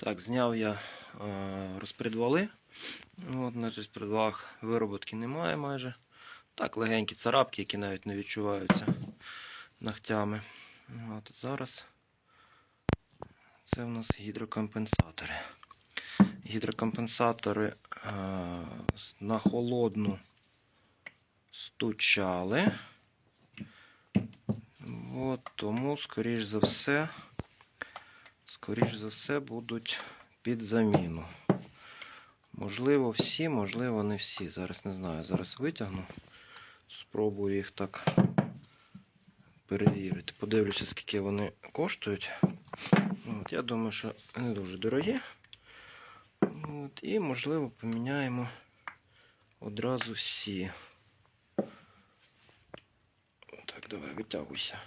Так, зняв я е, розпредвали. От, на розпредвалах вироботки немає майже. Так, легенькі царапки, які навіть не відчуваються ногтями. От, зараз це у нас гідрокомпенсатори. Гідрокомпенсатори е, на холодну стучали. От, тому, скоріш за все, скоріш за все, будуть під заміну. Можливо, всі, можливо, не всі. Зараз не знаю. Зараз витягну. Спробую їх так перевірити. Подивлюся, скільки вони коштують. От, я думаю, що не дуже дорогі. От, і, можливо, поміняємо одразу всі. Так, давай, витягуйся.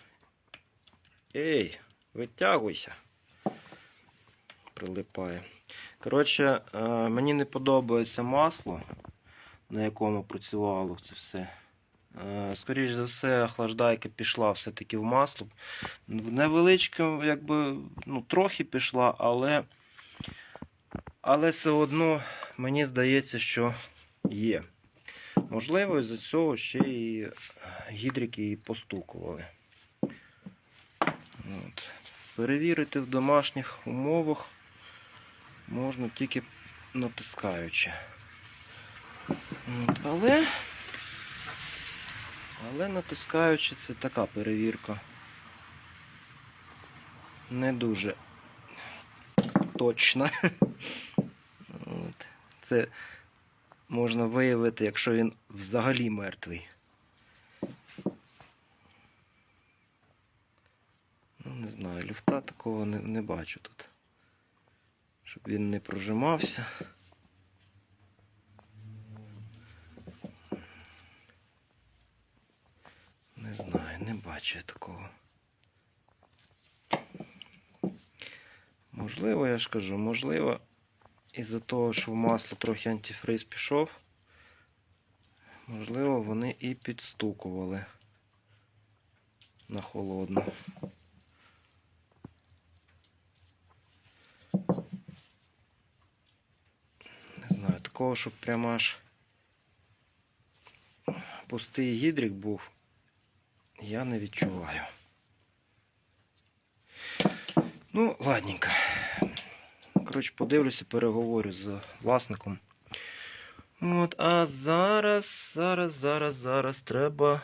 Ей, витягуйся. Прилипає. Коротше, е, мені не подобається масло, на якому працювало це все. Е, Скоріше за все, охлаждайка пішла все-таки в масло. Невеличке, якби, ну, трохи пішла, але, але все одно мені здається, що є. Можливо, із-за цього ще і гідрики і постукували. От. Перевірити в домашніх умовах можна тільки натискаючи. От. Але, але натискаючи це така перевірка. Не дуже точна. От. Це можна виявити, якщо він взагалі мертвий. Ну, не знаю, люфта такого не, не бачу тут. Щоб він не прожимався. Не знаю, не бачу я такого. Можливо, я ж кажу, можливо, із-за того, що в масло трохи антифриз пішов, можливо, вони і підстукували на холодну. Не знаю, такого, щоб прямо аж пустий гідрик був, я не відчуваю. Ну, ладненько. Коротше, подивлюся, переговорю з власником. От, а зараз, зараз, зараз, зараз треба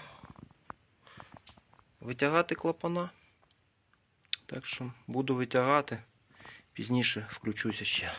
витягати клапана. Так що буду витягати. Пізніше включуся ще.